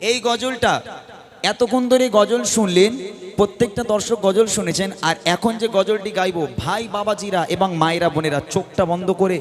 এই গজলটা, এতক্ষণ ধরে গজল শুনলেন, প্রত্যেকটা দর্শক গজল শুনেছেন, আর এখন যে গজলটি গাইবো, ভাই বাবাজিরা এবং মায়েরা বোনেরা চোখটা বন্ধ করে,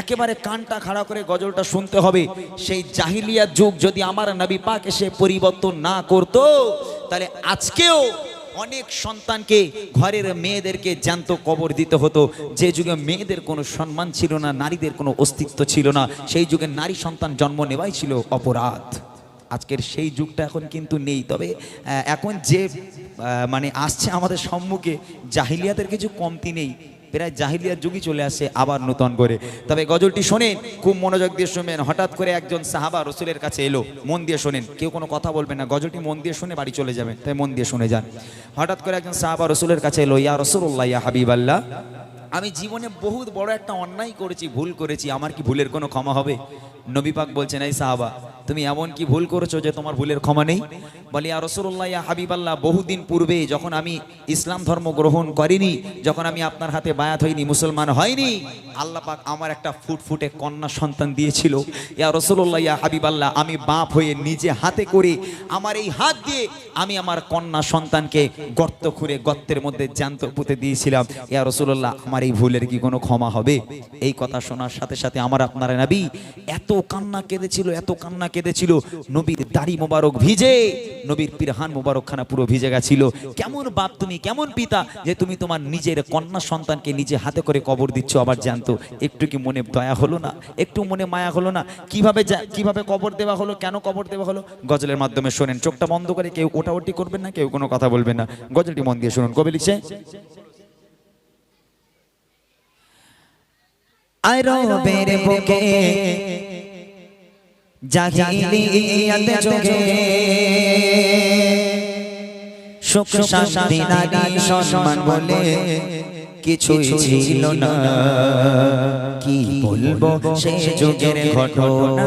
একেবারে কানটা খাড়া করে গজলটা শুনতে হবে। সেই জাহিলিয়া যুগ যদি আমার নবী পাক এসে পরিবর্তন না করতো, তাহলে আজকেও অনেক সন্তানকে, ঘরের মেয়েদেরকে জ্যান্ত কবর দিতে হতো। যে যুগে মেয়েদের কোনো সম্মান ছিল না, নারীদের কোনো অস্তিত্ব ছিল না, সেই যুগে নারী সন্তান জন্ম নেওয়াই ছিল অপরাধ। আজকের সেই যুগটা এখন কিন্তু নেই। তবে এখন যে মানে আসছে আমাদের সম্মুখে, জাহিলিয়াতের কিছু কমতি নেই। প্রায় জাহিলিয়ার যুগই চলে আসছে আবার নতুন করে। তবে গজলটি শোনেন, খুব মনোযোগ দিয়ে শুনবেন। হঠাৎ করে একজন সাহাবা রসুলের কাছে এলো, মন দিয়ে শোনেন। কেউ কোনো কথা বলবেন না। গজলটি মন দিয়ে শুনে বাড়ি চলে যাবেন, তাই মন দিয়ে শুনে যান। হঠাৎ করে একজন সাহাবা রসুলের কাছে এলো, ইয়া রসুল্লাহ ইয়া হাবিব আল্লাহ আমি জীবনে বহুত বড় একটা অন্যায় করেছি, ভুল করেছি। আমার কি ভুলের কোনো ক্ষমা হবে? নবী পাক বলছেন, এই সাহাবা তুমি এমন কি ভুল করেছ যে তোমার ভুলের ক্ষমা নেই? বলি আর রসুল্লাহ ইয়া হাবিবাল্লাহ, বহুদিন পূর্বে যখন আমি ইসলাম ধর্ম গ্রহণ করিনি, যখন আমি আপনার হাতে বায়াত হইনি, মুসলমান হয়নি, আল্লাহ পাক আমার একটা ফুটফুটে কন্যা সন্তান দিয়েছিল। ইয়া রসুল্লাহ ইয়া হাবিবাল্লাহ, আমি বাপ হয়ে নিজে হাতে করে আমার এই হাত দিয়ে আমি আমার কন্যা সন্তানকে গর্ত খুঁড়ে গর্তের মধ্যে জ্যান্ত পুঁতে দিয়েছিলাম। ইয়া রসুল্লাহ আমার এই ভুলের কি কোনো ক্ষমা হবে? এই কথা শোনার সাথে সাথে আমার আপনারা নবী এত কান্না কেঁদেছিল, এত কান্না কেঁদেছিল। নবীর দাড়ি মোবারক ভিজে, নবীর পিরহান মোবারকখানা পুরো ভিজে গেছিল। কেমন বাপ তুমি, কেমন পিতা যে তুমি তোমার নিজের কন্যা সন্তানকে নিজে হাতে করে কবর দিচ্ছ, আবার জানতো, একটু কি মনে দয়া হলো না? একটু মনে মায়া হলো না? কীভাবে কীভাবে কবর দেওয়া হলো, কেন কবর দেওয়া হলো? গজলের মাধ্যমে শোনেন, চোখটা বন্ধ করে কেউ ওটাওটি করবেন না, কেউ কোনো কথা বলবেন না। গজলটি মন দিয়ে শুনুন, কবি লিখছে আরবের বুকে জাহিলিয়াত যুগে। সুখ শান্তি নারী সম্মান বলে কিছুই ছিল না। কি বলব? সেই যুগের ঘটনা।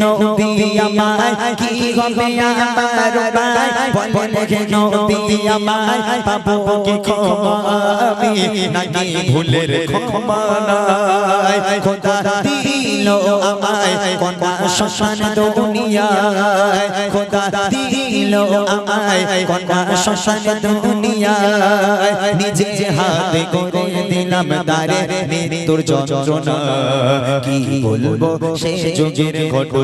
নবী আমায় কি হবে আমার পায় বলে হে নবী পাবো কি ক্ষমা আমি নাকি ভুলের ক্ষমা নাই খোদা দিল আমায় কোনা শ্মশান দুনিয়ায় খোদা দিল আমায় কোনা শ্মশান দুনিয়ায় নিজে হাতে করে দিলাম দারে মৃত্যুর যন্ত্রণা কি বলব সে যুগের ঘটনা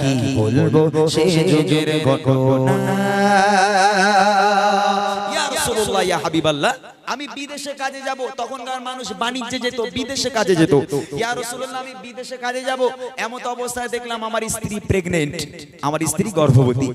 কি বলব? সে যুগের ঘটনা। ইয়া রাসূলুল্লাহ ইয়া হাবিবাল্লাহ আমি বিদেশে কাজে যাব তখনকার মানুষ বাণিজ্যে যেত বিদেশে কাজে যেত। ইয়া রাসূলুল্লাহ আমি বিদেশে কাজে যাব এমত অবস্থায় দেখলাম আমার স্ত্রী প্রেগনেন্ট আমার স্ত্রী গর্ভবতী।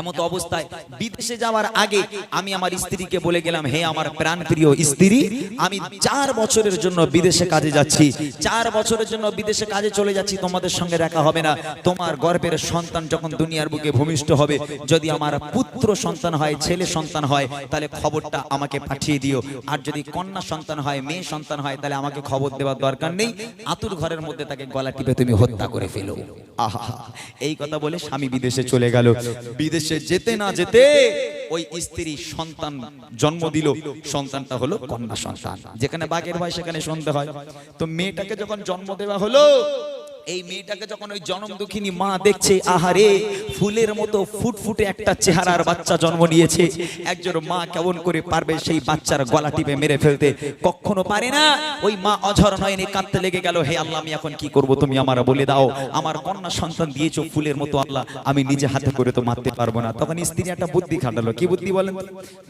এমত অবস্থায় বিদেশে যাওয়ার আগে আমি আমার স্ত্রীকে বলে গেলাম হে আমার প্রাণপ্রিয় স্ত্রী আমি চার বছরের জন্য বিদেশে কাজে যাচ্ছি চার বছরের জন্য বিদেশে কাজে চলে যাচ্ছি তোমাদের সঙ্গে দেখা হবে না। তোমার গর্ভের সন্তান যখন দুনিয়ার বুকে ভূমিষ্ঠ হবে যদি আমার পুত্র সন্তান হয় ছেলে সন্তান হয় তাহলে খবরটা আমাকে পাঠিয়ে দিও দিও। আর যদি কন্যা সন্তান হয়, মেয়ে সন্তান হয়, তাহলে আমাকে খবর দেওয়ার দরকার নেই। আতুর ঘরের মধ্যে তাকে গলা টিপে তুমি হত্যা করে ফেলো। আহা, এই কথা বলে স্বামী বিদেশে চলে গেল। বিদেশে যেতে না যেতে ওই স্ত্রী সন্তান জন্ম দিল। সন্তানটা হলো কন্যা সন্তান। যেখানে বাঘের ভয়, সেখানে শুনতে হয়। তো মেয়েটাকে যখন জন্ম দেওয়া হলো এই মেয়েটাকে যখন ওই জনম দুঃখিনী মা দেখছে আহারে ফুলের মতো ফুটফুটে একটা চেহারার বাচ্চা জন্ম নিয়েছে। একজন মা কেমন করে পারবে সেই বাচ্চার গলা টিপে মেরে ফেলতে? কখনো পারে না? ওই মা অঝর নয়নে কাঁদতে লেগে গেল হে আল্লাহ আমি এখন কি করব? তুমি আমার বলে দাও। আমার কন্যা সন্তান দিয়েছ ফুলের মতো আল্লাহ। আমি নিজে হাতে করে তো মারতে পারব না। তখন স্ত্রী একটা বুদ্ধি খাটালো। কি বুদ্ধি বলেন?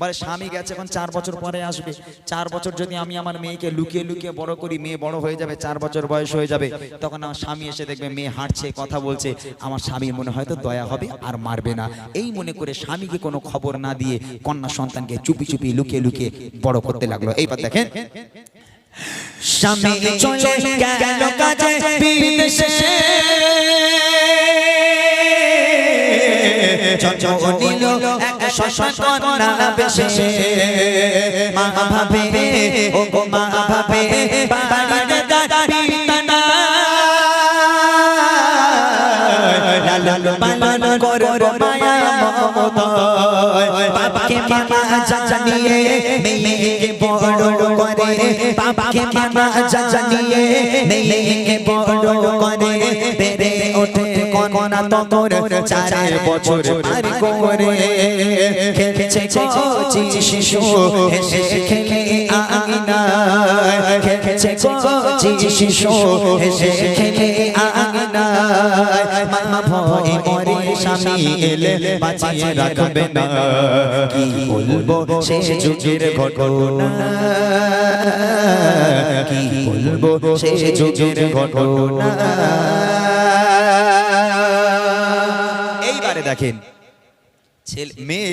বলে স্বামী গেছে এখন চার বছর পরে আসবে। চার বছর যদি আমি আমার মেয়েকে লুকিয়ে লুকিয়ে বড় করি মেয়ে বড় হয়ে যাবে চার বছর বয়স হয়ে যাবে তখন আমার স্বামী এসে দেখবে মেয়ে হাঁটছে কথা বলছে। আমার স্বামীর মনে হয়তো দয়া হবে আর মারবে না। এই মনে করে স্বামীকে কোনো খবর না দিয়ে কন্যা সন্তানকে চুপি চুপি লুকিয়ে লুকিয়ে বড় করতে লাগল। এইবার দেখেন। স্বামী চলে গেল কাজে বিদেশে। জন্ম এক শশাঙ্ক কন্যা বেশে। মা ভাবে ও গো মা ভাবে বাড়িতে পালন করব মায়া। মমতায় বাবাকে মামা জানিয়ে মেয়েকে বড় করে। বাবাকে মামা জানিয়ে মেয়েকে বড় করে। বেড়ে ওঠে কনা তোর চার বছর পার করে। খেলছে কচি শিশু হেসে খেলে আঙিনায় খেলছে কচি শিশু হেসে খেলে আঙিনায় মা ভয় মরে স্বামী এলে বাঁচিয়ে রাখবে না। কি বলব সে যুগের ঘটনা? কি বলব সে যুগের ঘটনা? এইবারে দেখেন ছেলে মেয়ে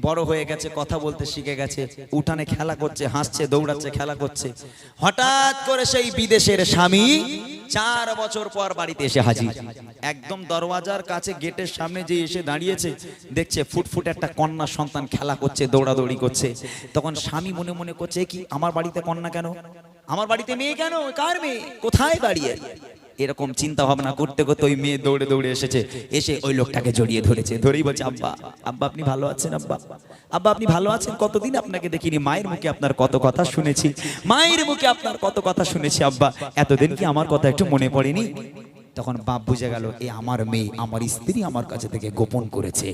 বড় হয়ে গেছে কথা বলতে শিখে গেছে উঠানে খেলা করছে হাসছে দৌড়াচ্ছে খেলা করছে। হঠাৎ করে সেই বিদেশের স্বামী চার বছর পর বাড়িতে এসে হাজির। একদম দরওয়াজার কাছে গেটের সামনে যে এসে দাঁড়িয়েছে, দেখছে ফুটফুট একটা কন্যা সন্তান খেলা করছে, দৌড়াদৌড়ি করছে। তখন স্বামী মনে মনে করছে কি, আমার বাড়িতে কন্যা কেন? আমার বাড়িতে মেয়ে কেন? কার মেয়ে? কোথায় দাঁড়িয়ে এরকম চিন্তা ভাবনা করতে করতে ওই মেয়ে দৌড়ে দৌড়ে এসেছে। এসে ওই লোকটাকে জড়িয়ে ধরেছে। ধরেই বলছে, আব্বা আব্বা, আপনি ভালো আছেন, আব্বা? আব্বা, আপনি ভালো আছেন? কতদিন আপনাকে দেখিনি? মায়ের মুখে আপনার কত কথা শুনেছি। মায়ের মুখে আপনার কত কথা শুনেছি, আব্বা। এতদিন কি আমার কথা একটু মনে পড়েনি? তখন বাপ বুঝে গেল, এ আমার মেয়ে, আমার স্ত্রী আমার কাছে থেকে গোপন করেছে।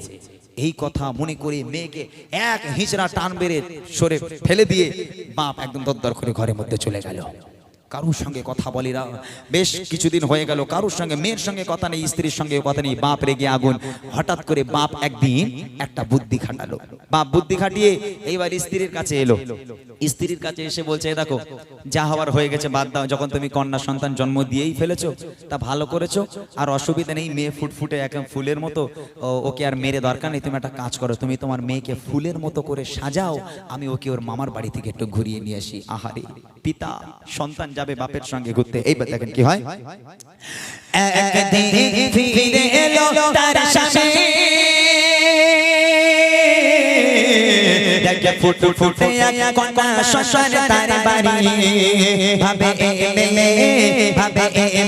এই কথা মনে করে মেয়েকে এক হিঁচড়া টান বেড়ে সরে ফেলে দিয়ে বাপ একদম দরদর করে ঘরের মধ্যে চলে গেল। কারুর সঙ্গে কথা বলি না। বেশ কিছুদিন হয়ে গেল, কারুর সঙ্গে, মেয়ের সঙ্গে কথা নেই, স্ত্রীর সঙ্গে কথা নেই, বাপ রেগে আগুন। হঠাৎ করে বাপ একদিন একটা বুদ্ধি খাটালো। বাপ বুদ্ধি খাটিয়ে এইবার স্ত্রীর কাছে এলো। স্ত্রীর কাছে এসে বলছে দেখো, যা হওয়ার হয়ে গেছে, বাদ দাও। যখন তুমি কন্যা সন্তান জন্ম দিয়েই ফেলেছো, তা ভালো করেছ। আর অসুবিধা নেই, মেয়ে ফুটফুটে একদম ফুলের মতো ওকে আর মেরে দরকার নেই, তুমি একটা কাজ করো, তুমি তোমার মেয়েকে ফুলের মতো করে সাজাও, আমি ওকে ওর মামার বাড়ি থেকে একটু ঘুরিয়ে নিয়ে আসি। আহারে, পিতা, সন্তান যাবে বাপের সঙ্গে ঘুরতে। এইবার দেখেন কি হয়? একদিন ফিরে এলো তার দেখে ফুট ফুটে কন্যা শ্মশান তার বাড়ি। ভাবে এমএলএ ভাবে এমএলএ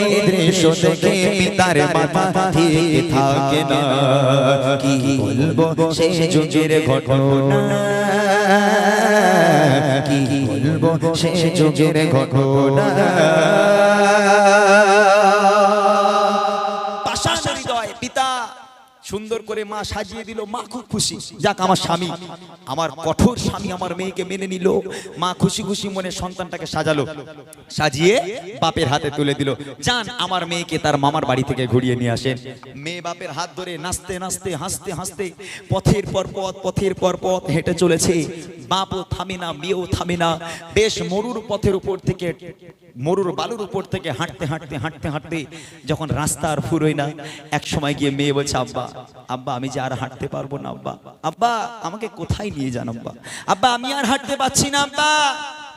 এই দৃশ্য দেখে পিতার মাথা ঠিক থাকে না। কি বলব সে যুগের ঘটনা? কি বলব সে যুগের ঘটনা? সুন্দর করে মা সাজিয়ে দিল, মা, খুব খুশি। যাক, আমার স্বামী। আমার কঠোর স্বামী আমার মেয়েকে মেনে নিল। মা খুশি খুশি মনে সন্তানটাকে সাজালো। সাজিয়ে বাপের হাতে তুলে দিল। যান, আমার মেয়েকে তার মামার বাড়ি থেকে ঘুরিয়ে নিয়ে আসেন। মেয়ে বাপের হাত ধরে নাচতে নাচতে, হাসতে হাসতে পথের পর পথ, পথের পর পথ হেঁটে চলেছে। বাপও থামে না, মেয়েও থামে না। বেশ মরুর পথের উপর থেকে মরুর বালুর উপর থেকে হাঁটতে হাঁটতে হাঁটতে হাঁটতে যখন রাস্তা আর ফুরোয় না, এক সময় গিয়ে মেয়ে বলছে, আব্বা আব্বা, আমি যে আর হাঁটতে পারব না, আব্বা আব্বা, আমাকে কোথায় নিয়ে যান, আব্বা? আব্বা, আমি আর হাঁটতে পারছি না, আব্বা।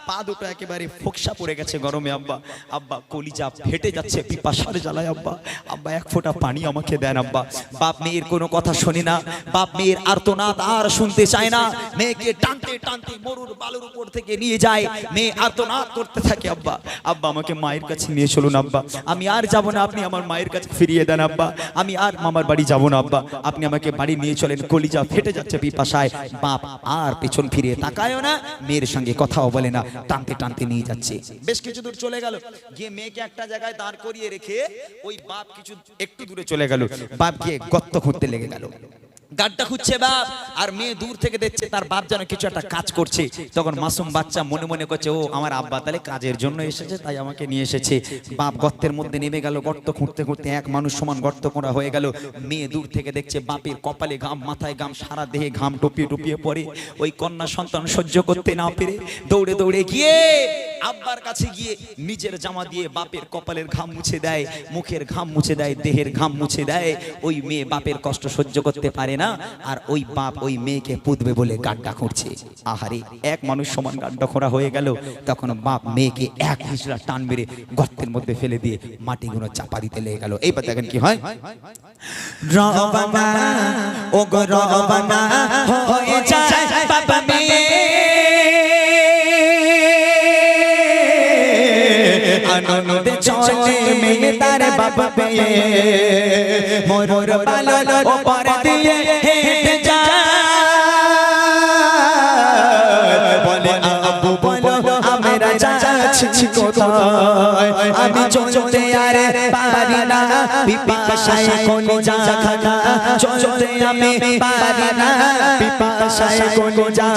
পা দুটো একেবারে ফোকসা পড়ে গেছে গরমে, আব্বা। আব্বা, কলিজা ফেটে যাচ্ছে, পিপাসার জ্বালায়, আব্বা। আব্বা, এক ফোঁটা পানি আমাকে দেন, আব্বা। বাপ মেয়ের কোনো কথা শোনে না। বাপ মেয়ের আর্তনাদ আর শুনতে চায় না। মেয়েকে টানতে টানতে মরুর বালুর উপর থেকে নিয়ে যায়। মেয়ে আর্তনাদ করতে থাকে, আব্বা। আব্বা, আমাকে মায়ের কাছে নিয়ে চলুন, আব্বা। আমি আর যাব না, আপনি আমার মায়ের কাছে ফিরিয়ে দেন, আব্বা। আমি আর মামার বাড়ি যাব না, আব্বা। আপনি আমাকে বাড়ি নিয়ে চলেন, কলিজা ফেটে যাচ্ছে পিপাসায়। বাপ আর পেছন ফিরে তাকায়ও না, মেয়ের সঙ্গে কথাও বলে না। টানতে টানতে নিয়ে যাচ্ছে। বেশ কিছু দূর চলে গেল। গিয়ে মেয়েকে একটা জায়গায় দাঁড় করিয়ে রেখে ওই বাপ কিছু একটু দূরে চলে গেল। বাপ গিয়ে গর্ত খুঁড়তে লেগে গেল। গাড্ডা খুঁজছে বাপ, আর মেয়ে দূর থেকে দেখছে তার বাপ যেন কিছু একটা কাজ করছে। তখন মাসুম বাচ্চা মনে মনে করছে, ও, আমার আব্বা তাহলে কাজের জন্য এসেছে, তাই আমাকে নিয়ে এসেছে। বাপ গর্তের মধ্যে নেমে গেল, গর্ত খুঁড়তে খুঁড়তে এক মানুষ সমান গর্ত করা হয়ে গেল। মেয়ে দূর থেকে দেখছে বাপের কপালে ঘাম, মাথায় ঘাম, সারা দেহে ঘাম টপিয়ে টপিয়ে পড়ে। ওই কন্যা সন্তান সহ্য করতে না পেরে দৌড়ে দৌড়ে গিয়ে আব্বার কাছে গিয়ে নিজের জামা দিয়ে বাপের কপালের ঘাম মুছে দেয়, মুখের ঘাম মুছে দেয়, দেহের ঘাম মুছে দেয়। ওই মেয়ে বাপের কষ্ট সহ্য করতে পারে না আর ওই বাপ ওই মেয়েকে পুতবে বলে গাড্ডা করছে। আহারে, এক মানুষ সমান গাড্ডা খোঁড়া হয়ে গেল। তখন বাপ মেয়েকে এক হিসরা টান মেরে গর্তের মধ্যে ফেলে দিয়ে মাটিগুলো চাপা দিতে লেগে গেল। এইবার দেখেন কি হয়? ও গো রবানা, হয়ে যায় বাবা মেয়ে। আনন্দে চলে মেয়ে তার বাপ মোর পালন দিয়ে হেঁটে আমি চলতে পিপাসায় কোন যা চলতে আমি পারি না। পিপাসায় কোন যা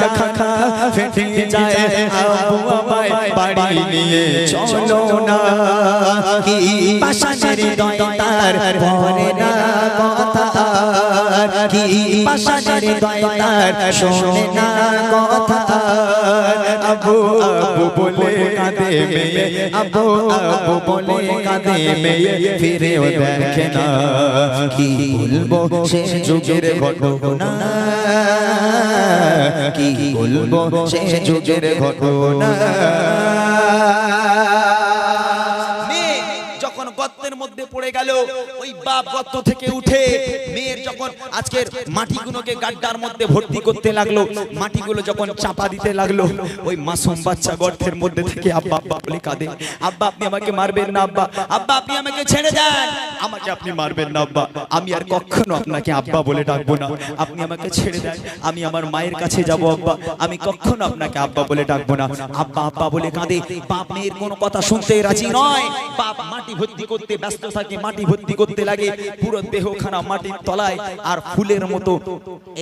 ফেটে যায় আবু আমায় বাড়ি নিয়ে। চলো না। কি পাশানের দয় তার পরে না। পাশানের দয় শোনে না কথা। আবু আবু বলে কাঁদে মেয়ে। আবু আবু বলে কাঁদে মেয়ে। ফিরেও দেখে না। কি বলব সে যুগের ঘটনা? কি বলব সে যুগের ঘটনা? মধ্যে পড়ে গেল, ওই বাপ গর্ত থেকে উঠে মেয়ের যখন আজকের মাটিগুলোকে গাড্ডার মধ্যে ভর্তি করতে লাগল, মাটিগুলো যখন চাপা দিতে লাগল, ওই মাসুম বাচ্চা গর্তের মধ্যে থেকে আব্বা আব্বা বলে কাঁদে, আব্বা আপনি আমাকে মারবেন না, আব্বা আব্বা আপনি আমাকে ছেড়ে দেন। আমাকে আপনি মারবেন না, আব্বা, আমি আর কখনো আপনাকে আব্বা বলে ডাকবো না, আপনি আমাকে ছেড়ে দেন, আমি আমার মায়ের কাছে যাব, আব্বা, আমি কখনো আপনাকে আব্বা বলে ডাকবো না। আব্বা আব্বা বলে কাঁদে, বাপ মেয়ের কোনো কথা শুনতে রাজি নয়, বাপ মাটি ভর্তি করতে থাকে, মাটি ভর্তি করতে লাগে, পুরো দেহখানা মাটির তলায়, আর ফুলের মতো।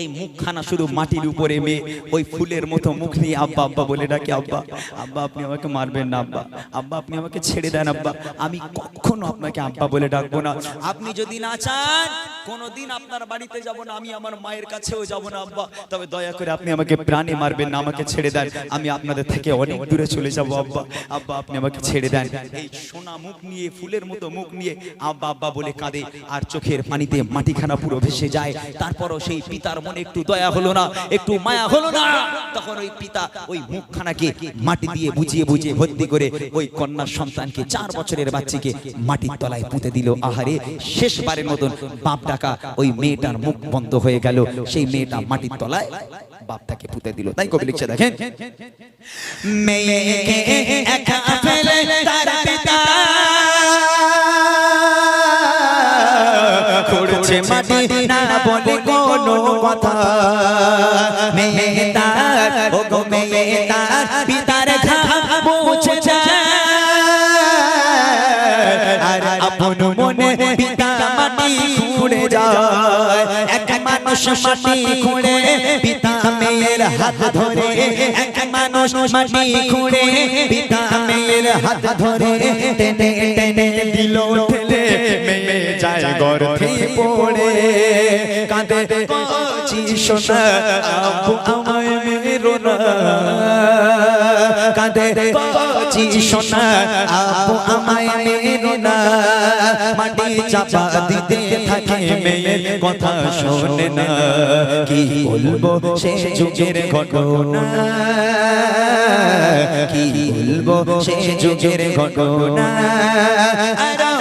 এই মুখখানা শুধু মাটির উপরে মেয়ে, ওই ফুলের মতো মুখ নিয়ে আব্বা আব্বা বলে ডাকে, আব্বা আব্বা, আপনি আমাকে মারবেন না, আব্বা আব্বা, আপনি আমাকে ছেড়ে দেন, আব্বা, আমি কখনো আপনাকে আব্বা বলে ডাকবো না। আপনি যদি না চান, কোনোদিন আপনার বাড়িতে যাব না, আমি আমার মায়ের কাছেও যাব না, আব্বা। তবে দয়া করে আপনি আমাকে প্রাণে মারবেন না, আমাকে ছেড়ে দেন। আমি আপনাদের থেকে অনেক দূরে চলে যাব, আব্বা। আব্বা, আপনি আমাকে ছেড়ে দেন। এই সোনা মুখ নিয়ে, ফুলের মতো মুখ নিয়ে আব্বা আব্বা বলে কাঁদে। আর চোখের পানিতে মাটিখানা পুরো ভেসে যায়। তারপরও সেই পিতার মনে একটু দয়া হলো না, একটু মায়া হলো না। তখন ওই পিতা ওই মুখখানাকে মাটি দিয়ে বুঝিয়ে বুঝিয়ে ভর্তি করে ওই কন্যা সন্তানকে, চার বছরের বাচ্চাকে মাটির তলায় পুঁতে দিল। আহারে, শেষবারের মতন বাপ ডাকা ওই মেয়েটার মুখ বন্ধ হয়ে গেল। সেই মেয়েটা মাটির তলায় বাপ তাকে পুঁতে দিল। তাই কবি লিখছে, দেখেন। মেয়েকে একা মানুষ মাটি খুঁড়ে, পিতা মেয়ের হাত ধরে, এক মানুষ মাটি খুঁড়ে, পিতা মেয়ের হাত ধরে, টেনে টেনে দিল ঠেলে, মেয়ে যায় গর্ভে পড়ে। কাঁদে, কচি সোনা আমায় মেরো না। কাঁদে কচি সোনা, আপু আমায় মেরো না। মাটি চাপা দিতে থাকে মেয়ে কথা শোনে না। কি বলব সে যুগের ঘটনা? কি বলব সে যুগের ঘটনা?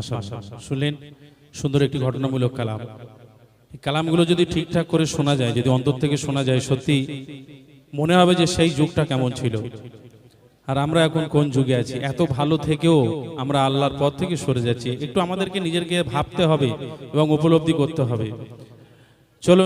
শুনলেন? সুন্দর একটি ঘটনামূলক কালাম। কালামগুলো যদি ঠিকঠাক করে শোনা যায়, যদি অন্তর থেকে শোনা যায়, সত্যি মনে হবে যে সেই যুগটা কেমন ছিল। আর আমরা এখন কোন যুগে আছি? এত ভালো থেকেও আমরা আল্লাহর পথ থেকে সরে যাচ্ছি। একটু আমাদেরকে নিজেরকে ভাবতে হবে এবং উপলব্ধি করতে হবে। চলুন